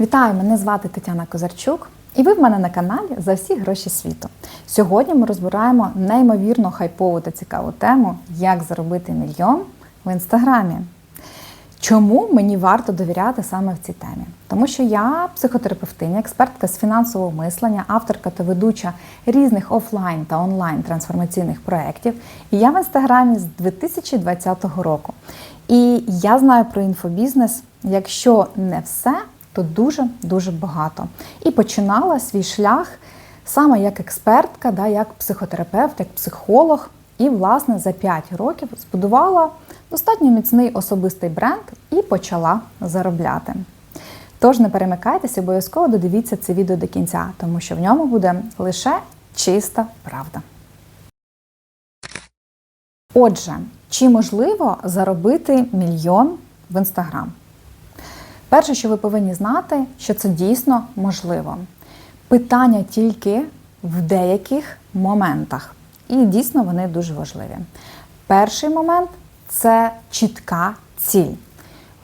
Вітаю, мене звати Тетяна Козарчук, і ви в мене на каналі за всі гроші світу. Сьогодні ми розбираємо неймовірно хайпову та цікаву тему, як заробити мільйон в інстаграмі. Чому мені варто довіряти саме в цій темі? Тому що я психотерапевтиня, експертка з фінансового мислення, авторка та ведуча різних офлайн та онлайн трансформаційних проєктів. І я в інстаграмі з 2020 року. І я знаю про інфобізнес, якщо не все, то дуже-дуже багато. І починала свій шлях саме як експертка, да, як психотерапевт, як психолог. І, власне, за 5 років збудувала достатньо міцний особистий бренд і почала заробляти. Тож не перемикайтеся, обов'язково додивіться це відео до кінця, тому що в ньому буде лише чиста правда. Отже, чи можливо заробити мільйон в інстаграм? Перше, що ви повинні знати, що це дійсно можливо. Питання тільки в деяких моментах. І дійсно вони дуже важливі. Перший момент це чітка ціль.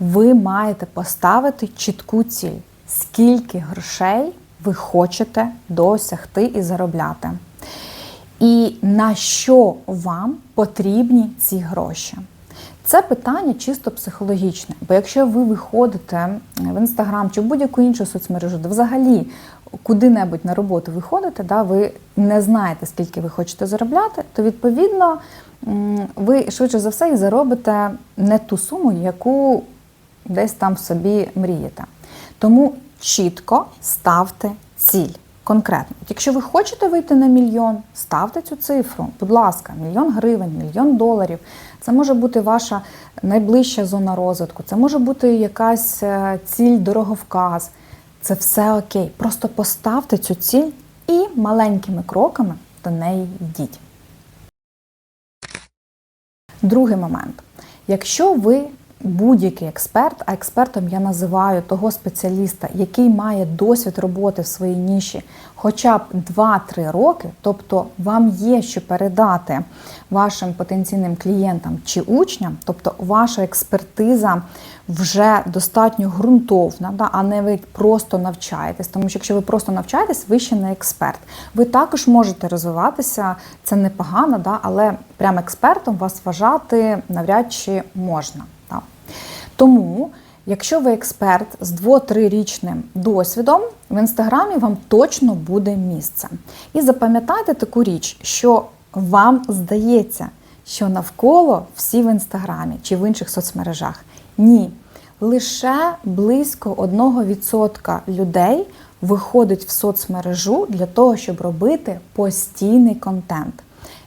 Ви маєте поставити чітку ціль, скільки грошей ви хочете досягти і заробляти. І на що вам потрібні ці гроші? Це питання чисто психологічне. Бо якщо ви виходите в інстаграм чи в будь-яку іншу соцмережу, де взагалі куди-небудь на роботу виходите, да, ви не знаєте, скільки ви хочете заробляти, то відповідно ви швидше за все і заробите не ту суму, яку десь там собі мрієте. Тому чітко ставте ціль. Конкретно, якщо ви хочете вийти на мільйон, ставте цю цифру. Будь ласка, мільйон гривень, мільйон доларів. Це може бути ваша найближча зона розвитку, це може бути якась е, ціль, дороговказ. Це все окей. Просто поставте цю ціль і маленькими кроками до неї йдіть. Другий момент. Якщо ви будь-який експерт, а експертом я називаю того спеціаліста, який має досвід роботи в своїй ніші хоча б 2-3 роки, тобто вам є що передати вашим потенційним клієнтам чи учням, тобто ваша експертиза вже достатньо ґрунтовна, да, а не ви просто навчаєтесь. Тому що якщо ви просто навчаєтесь, ви ще не експерт. Ви також можете розвиватися, це непогано, да, але прям експертом вас вважати навряд чи можна. Тому. Якщо ви експерт з 2-3-річним досвідом, в інстаграмі вам точно буде місце. І запам'ятайте таку річ, що вам здається, що навколо всі в інстаграмі чи в інших соцмережах. Ні. Лише близько 1% людей виходить в соцмережу для того, щоб робити постійний контент.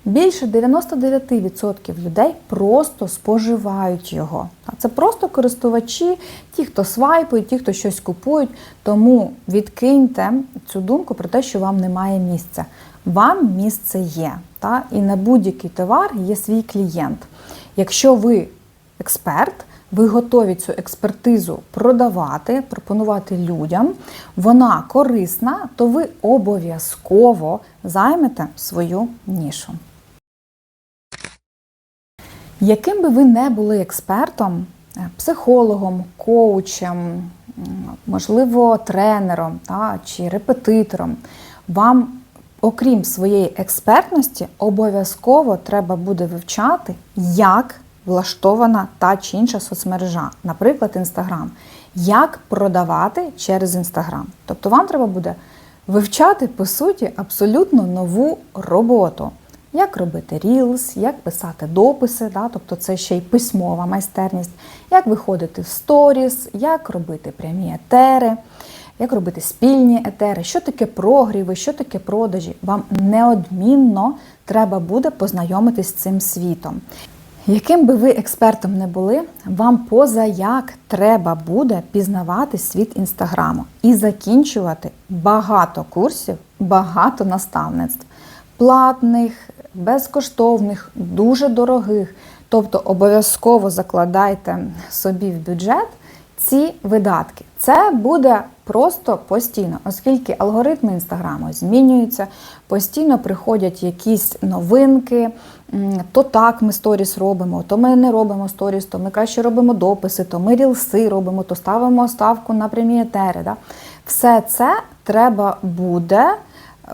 Більше 99% людей просто споживають його. Це просто користувачі, ті, хто свайпують, ті, хто щось купують. Тому відкиньте цю думку про те, що вам немає місця. Вам місце є. Та? І на будь-який товар є свій клієнт. Якщо ви експерт, ви готові цю експертизу продавати, пропонувати людям, вона корисна, то ви обов'язково займете свою нішу. Яким би ви не були експертом, е, психологом, коучем, можливо, тренером та, чи репетитором, вам, окрім своєї експертності, обов'язково треба буде вивчати, як влаштована та чи інша соцмережа, наприклад, Інстаграм, як продавати через Інстаграм. Тобто вам треба буде вивчати, по суті, абсолютно нову роботу. Як робити рілс, як писати дописи, да, тобто це ще й письмова майстерність, як виходити в сторіс, як робити прямі етери, як робити спільні етери, що таке прогріви, що таке продажі. Вам неодмінно треба буде познайомитись з цим світом. Яким би ви експертом не були, вам позаяк треба буде пізнавати світ інстаграму і закінчувати багато курсів, багато наставництв, платних, безкоштовних, дуже дорогих. Тобто обов'язково закладайте собі в бюджет ці видатки. Це буде просто постійно, оскільки алгоритми інстаграму змінюються, постійно приходять якісь новинки. То так ми сторіс робимо, то ми не робимо сторіс, то ми краще робимо дописи, то ми рілси робимо, то ставимо ставку на прямі етери. Да? Все це треба буде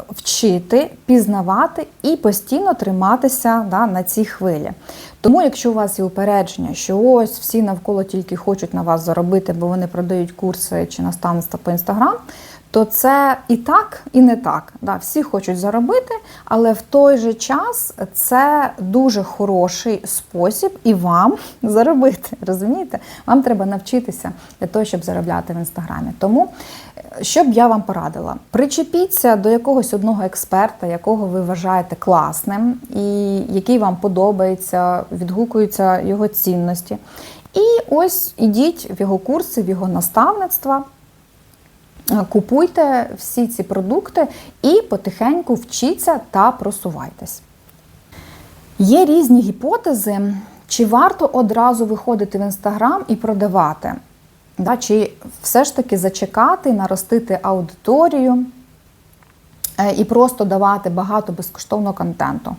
вчити, пізнавати і постійно триматися да, на цій хвилі. Тому, якщо у вас є упередження, що ось всі навколо тільки хочуть на вас заробити, бо вони продають курси чи наставництва по інстаграм, то це і так, і не так. Да, Всі хочуть заробити, але в той же час це дуже хороший спосіб і вам заробити. Розумієте? Вам треба навчитися для того, щоб заробляти в інстаграмі. Тому, е, що б я вам порадила, причепіться до якогось одного експерта, якого ви вважаєте класним, і який вам подобається, відгукуються його цінності. І ось ідіть в його курси, в його наставництва. Купуйте всі ці продукти і потихеньку вчіться та просувайтесь. Є різні гіпотези, чи варто одразу виходити в інстаграм і продавати, да, чи все ж таки зачекати, наростити аудиторію е, і просто давати багато безкоштовного контенту.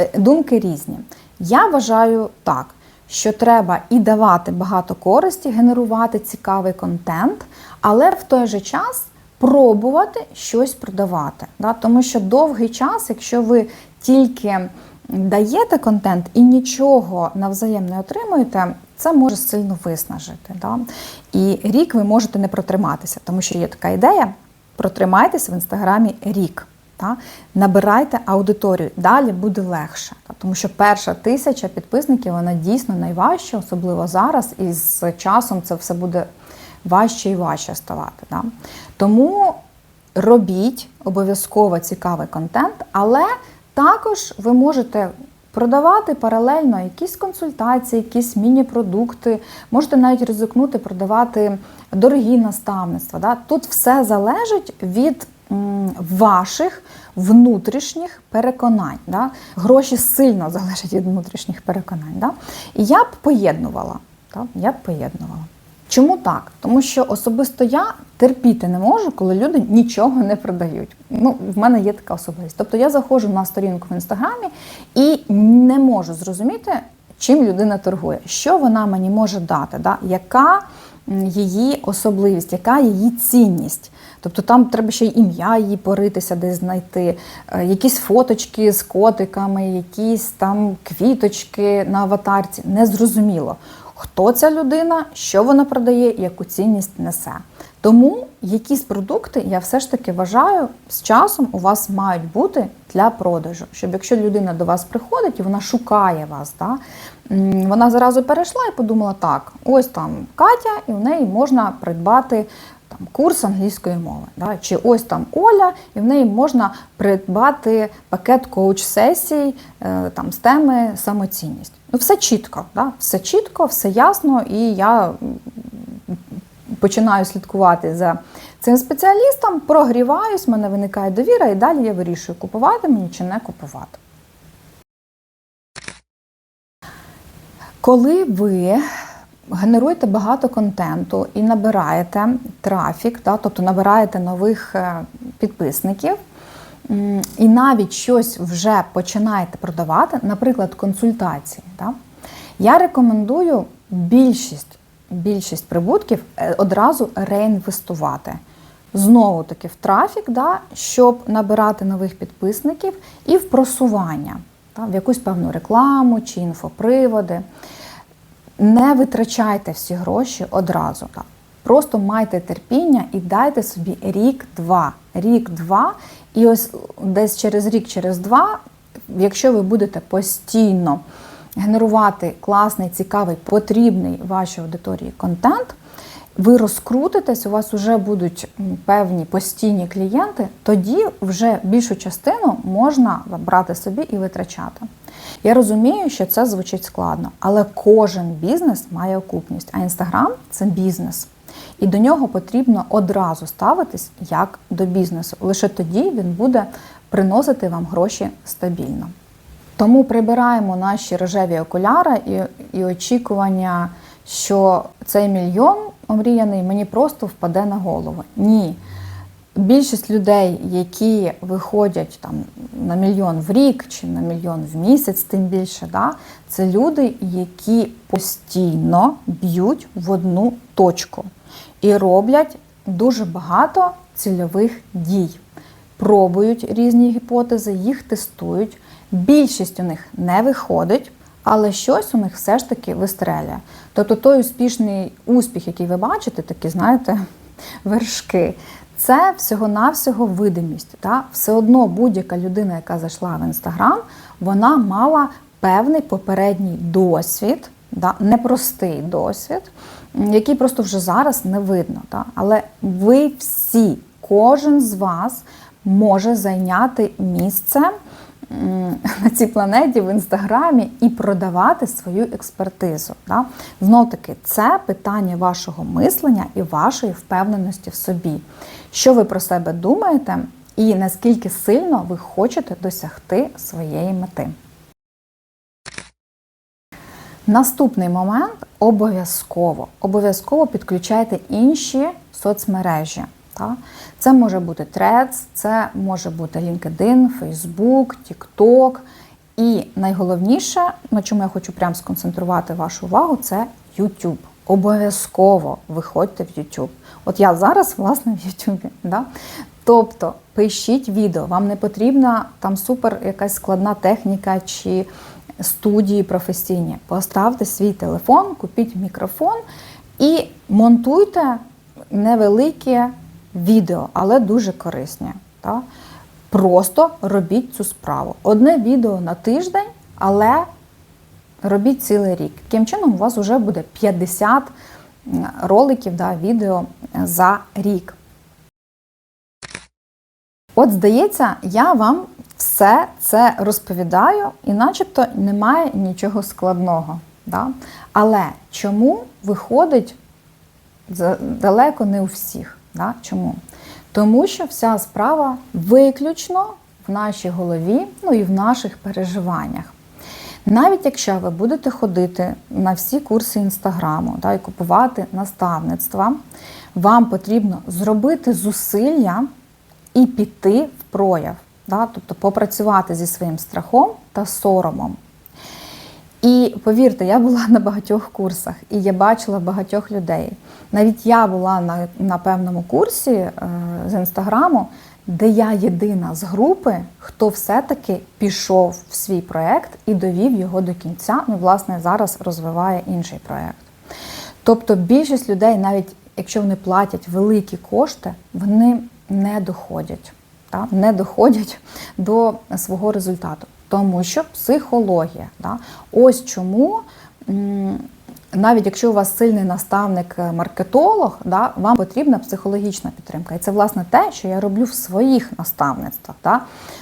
Е, Думки різні. Я вважаю так, що треба і давати багато користі, генерувати цікавий контент, але в той же час пробувати щось продавати. Да? Тому що довгий час, якщо ви тільки даєте контент і нічого навзаєм не отримуєте, це може сильно виснажити. Да? І рік ви можете не протриматися, тому що є така ідея: протримайтеся в інстаграмі рік. Та? Набирайте аудиторію, далі буде легше. Та? Тому що перша тисяча підписників вона дійсно найважча, особливо зараз, і з часом це все буде важче і важче ставати. Да? Тому робіть обов'язково цікавий контент, але також ви можете продавати паралельно якісь консультації, якісь міні-продукти, можете навіть ризикнути продавати дорогі наставництва. Да? Тут все залежить від ваших внутрішніх переконань. Да? Гроші сильно залежать від внутрішніх переконань. Да? І я б поєднувала. Да? Я б поєднувала. Чому так? Тому що особисто я терпіти не можу, коли люди нічого не продають. Ну, в мене є така особливість. Тобто я заходжу на сторінку в інстаграмі і не можу зрозуміти, чим людина торгує, що вона мені може дати, да? яка її особливість, яка її цінність. Тобто там треба ще й ім'я її поритися, десь знайти, е, якісь фоточки з котиками, якісь там квіточки на аватарці. Незрозуміло хто ця людина, що вона продає, яку цінність несе. Тому якісь продукти, я все ж таки вважаю, з часом у вас мають бути для продажу. Щоб якщо людина до вас приходить і вона шукає вас, да, вона зразу перейшла і подумала, так, ось там Катя, і в неї можна придбати там, курс англійської мови. Да? Чи ось там Оля, і в неї можна придбати пакет коуч-сесій е, там, з теми самоцінність. Ну, все чітко, да? все чітко, все ясно, і я починаю слідкувати за цим спеціалістом, прогріваюсь, в мене виникає довіра, і далі я вирішую, купувати мені чи не купувати. Коли ви генеруєте багато контенту і набираєте трафік, да, тобто набираєте нових е, підписників, і навіть щось вже починаєте продавати, наприклад, консультації, да, я рекомендую більшість, більшість прибутків е, одразу реінвестувати. Знову таки в трафік, да, щоб набирати нових підписників, і в просування, да, в якусь певну рекламу чи інфоприводи. Не витрачайте всі гроші одразу. Так. Просто майте терпіння і дайте собі рік-два. Рік-два. І ось десь через рік, через два, якщо ви будете постійно генерувати класний, цікавий, потрібний вашій аудиторії контент, ви розкрутитесь, у вас вже будуть певні постійні клієнти, тоді вже більшу частину можна брати собі і витрачати. Я розумію, що це звучить складно, але кожен бізнес має окупність, а інстаграм це бізнес. І до нього потрібно одразу ставитись як до бізнесу. Лише тоді він буде приносити вам гроші стабільно. Тому прибираємо наші рожеві окуляри і, і очікування, що цей мільйон омріяний мені просто впаде на голову. Ні. Більшість людей, які виходять там на мільйон в рік чи на мільйон в місяць, тим більше, да, це люди, які постійно б'ють в одну точку і роблять дуже багато цільових дій. Пробують різні гіпотези, їх тестують. Більшість у них не виходить, але щось у них все ж таки вистрелює. Тобто той успішний успіх, який ви бачите, такі, знаєте, вершки, це всього-навсього видимість. Та? Все одно будь-яка людина, яка зайшла в інстаграм, вона мала певний попередній досвід, да? непростий досвід, який просто вже зараз не видно. Та? Але ви всі, кожен з вас може зайняти місце на цій планеті в інстаграмі і продавати свою експертизу. Да? Знов таки, це питання вашого мислення і вашої впевненості в собі. Що ви про себе думаєте, і наскільки сильно ви хочете досягти своєї мети. Наступний момент обов'язково. Обов'язково підключайте інші соцмережі. Та? Це може бути Threads, це може бути LinkedIn, Facebook, TikTok. І найголовніше, на чому я хочу прямо сконцентрувати вашу увагу, це YouTube. Обов'язково виходьте в YouTube. От я зараз, власне, в YouTube. Да? Тобто пишіть відео, вам не потрібна там супер якась складна техніка чи студії професійні. Поставте свій телефон, купіть мікрофон і монтуйте невеликі відео, але дуже корисні. Так? Просто робіть цю справу. Одне відео на тиждень, але робіть цілий рік. Таким чином, у вас вже буде 50 роликів, да, відео за рік. От, здається, я вам все це розповідаю, і начебто немає нічого складного. Да? Але чому виходить далеко не у всіх? Да? Чому? Тому що вся справа виключно в нашій голові, ну і в наших переживаннях. Навіть якщо ви будете ходити на всі курси інстаграму да, і купувати наставництва, вам потрібно зробити зусилля і піти в прояв, да, тобто попрацювати зі своїм страхом та соромом. І повірте, я була на багатьох курсах, і я бачила багатьох людей. Навіть я була на на певному курсі е, з інстаграму, де я єдина з групи, хто все-таки пішов в свій проєкт і довів його до кінця. Ну, власне, зараз розвиває інший проєкт. Тобто більшість людей, навіть якщо вони платять великі кошти, вони не доходять, так? не доходять до свого результату. Тому що психологія. Да? Ось чому, навіть якщо у вас сильний наставник-маркетолог, да, вам потрібна психологічна підтримка. І це, власне, те, що я роблю в своїх наставництвах. Да?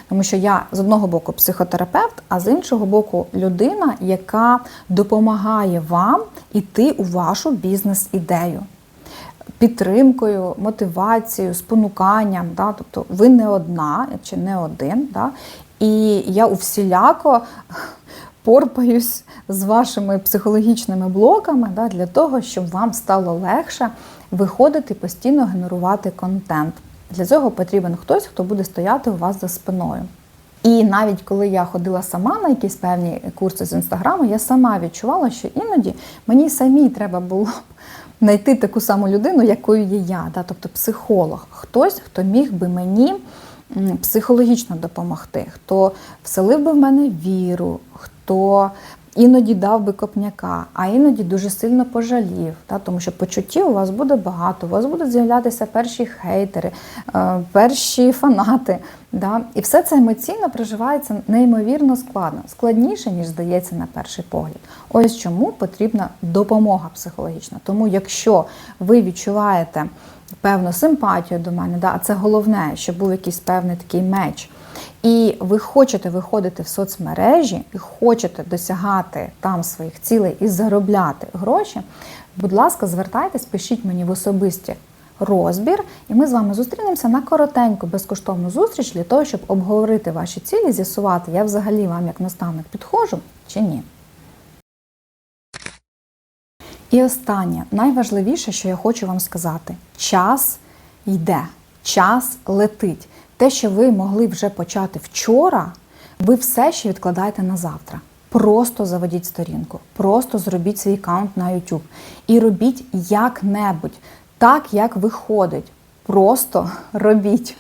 Тому що я з одного боку психотерапевт, а з іншого боку, людина, яка допомагає вам іти у вашу бізнес-ідею. Підтримкою, мотивацією, спонуканням, да? тобто ви не одна чи не один, да? І я усіляко порпаюсь з вашими психологічними блоками да, для того, щоб вам стало легше виходити постійно генерувати контент. Для цього потрібен хтось, хто буде стояти у вас за спиною. І навіть коли я ходила сама на якісь певні курси з інстаграму, я сама відчувала, що іноді мені самій треба було знайти таку саму людину, якою є я, да, тобто психолог, хтось, хто міг би мені психологічно допомогти, хто вселив би в мене віру, хто іноді дав би копняка, а іноді дуже сильно пожалів. Та? Тому що почуттів у вас буде багато, у вас будуть з'являтися перші хейтери, е, перші фанати. Да? І все це емоційно проживається неймовірно складно, складніше, ніж здається на перший погляд. Ось чому потрібна допомога психологічна. Тому, якщо ви відчуваєте певну симпатію до мене, да, а це головне, щоб був якийсь певний такий меч. І ви хочете виходити в соцмережі і хочете досягати там своїх цілей і заробляти гроші, будь ласка, звертайтесь, пишіть мені в особисті розбір, і ми з вами зустрінемося на коротеньку безкоштовну зустріч для того, щоб обговорити ваші цілі, з'ясувати, я взагалі вам як наставник підходжу чи ні. І останнє, найважливіше, що я хочу вам сказати: час йде, час летить. Те, що ви могли вже почати вчора, ви все ще відкладаєте на завтра. Просто заведіть сторінку, просто зробіть свій аккаунт на YouTube і робіть як-небудь, так як виходить. Просто робіть.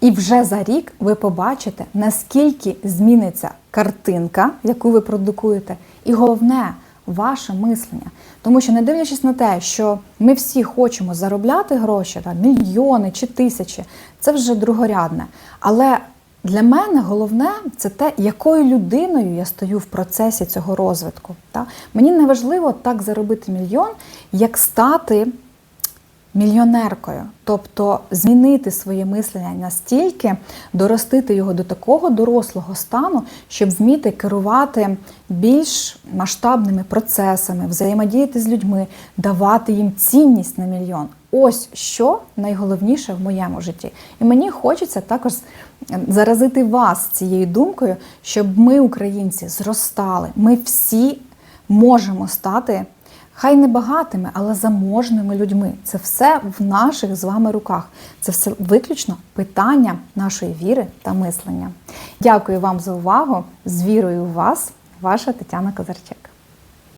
І вже за рік ви побачите, наскільки зміниться картинка, яку ви продукуєте, і головне ваше мислення. Тому що, не дивлячись на те, що ми всі хочемо заробляти гроші, так, мільйони чи тисячі, це вже другорядне. Але для мене головне це те, якою людиною я стою в процесі цього розвитку. Так? Мені не важливо так заробити мільйон, як стати мільйонеркою, тобто змінити своє мислення настільки, доростити його до такого дорослого стану, щоб вміти керувати більш масштабними процесами, взаємодіяти з людьми, давати їм цінність на мільйон. Ось що найголовніше в моєму житті. І мені хочеться також заразити вас цією думкою, щоб ми, українці, зростали. Ми всі можемо стати. Хай не багатими, але заможними людьми. Це все в наших з вами руках. Це все виключно питання нашої віри та мислення. Дякую вам за увагу. З вірою у вас, ваша Тетяна Козарчек.